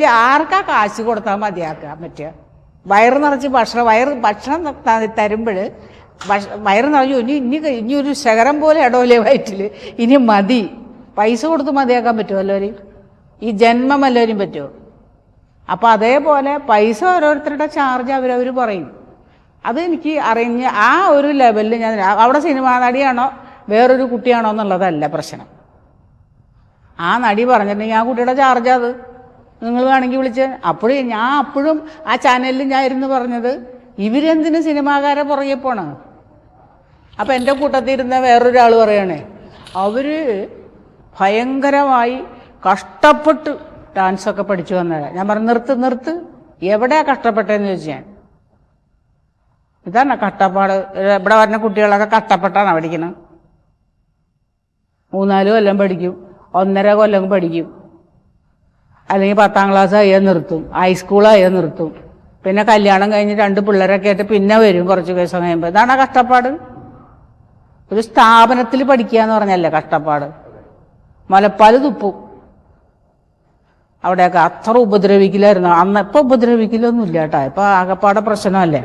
ഇല്ല, ആർക്കാ കാശ് കൊടുത്താൽ മതിയാക്കാൻ പറ്റുക വയറ് നിറച്ച് ഭക്ഷണം വയറ് ഭക്ഷണം തരുമ്പോൾ വയറ് നിറഞ്ഞു ഇനി ഇനി ഇനി ഒരു ശകരം പോലെ ഇടവില്ലേ വയറ്റിൽ ഇനി മതി. പൈസ കൊടുത്ത് മതിയാക്കാൻ പറ്റുമോ എല്ലാവരെയും? ഈ ജന്മം എല്ലാവരും പറ്റുമോ? അപ്പോൾ അതേപോലെ പൈസ ഓരോരുത്തരുടെ ചാർജ് അവരവർ പറയും. അത് എനിക്ക് അറിഞ്ഞ് ആ ഒരു ലെവലിൽ ഞാൻ അവിടെ സിനിമാ നടിയാണോ വേറൊരു കുട്ടിയാണോ എന്നുള്ളതല്ല പ്രശ്നം. ആ നടി പറഞ്ഞിട്ടുണ്ടെങ്കിൽ ആ കുട്ടിയുടെ ചാർജ് അത്. നിങ്ങൾ വേണമെങ്കിൽ വിളിച്ച്. അപ്പോഴും ഞാൻ അപ്പോഴും ആ ചാനലിൽ ഞാൻ ഇരുന്ന് പറഞ്ഞത് ഇവരെന്തിന് സിനിമാകാരെ പുറകെ പോണ? അപ്പം എന്റെ കൂട്ടത്തിൽ ഇരുന്ന വേറൊരാൾ പറയണേ അവർ ഭയങ്കരമായി കഷ്ടപ്പെട്ട് ഡാൻസൊക്കെ പഠിച്ചു വന്നത്. ഞാൻ പറഞ്ഞു നിർത്ത് നിർത്ത്. എവിടെയാ കഷ്ടപ്പെട്ടതെന്ന് ചോദിച്ചു ഞാൻ. ഇതാണ് കഷ്ടപ്പാട്. ഇവിടെ വരുന്ന കുട്ടികളൊക്കെ കഷ്ടപ്പെട്ടാണ് പഠിക്കുന്നത് മൂന്നാൽ കൊല്ലം പഠിക്കും. ഒന്നര കൊല്ലം പഠിക്കും. അല്ലെങ്കിൽ പത്താം ക്ലാസ് ആയാൽ നിർത്തും. ഹൈസ്കൂൾ നിർത്തും. പിന്നെ കല്യാണം കഴിഞ്ഞ് രണ്ട് പിള്ളേരൊക്കെ ആയിട്ട് പിന്നെ വരും കുറച്ച് ദിവസം കഴിയുമ്പോൾ ഇതാണ് കഷ്ടപ്പാട്. ഒരു സ്ഥാപനത്തിൽ പഠിക്കുക എന്ന് പറഞ്ഞല്ലേ കഷ്ടപ്പാട്? മുലപ്പാൽ തുപ്പും. അവിടെയൊക്കെ അത്ര ഉപദ്രവിക്കില്ലായിരുന്നു അന്ന് ഇപ്പം ഉപദ്രവിക്കില്ലൊന്നുമില്ല കേട്ടോ. ഇപ്പം ആകപ്പാടെ പ്രശ്നമല്ലേ?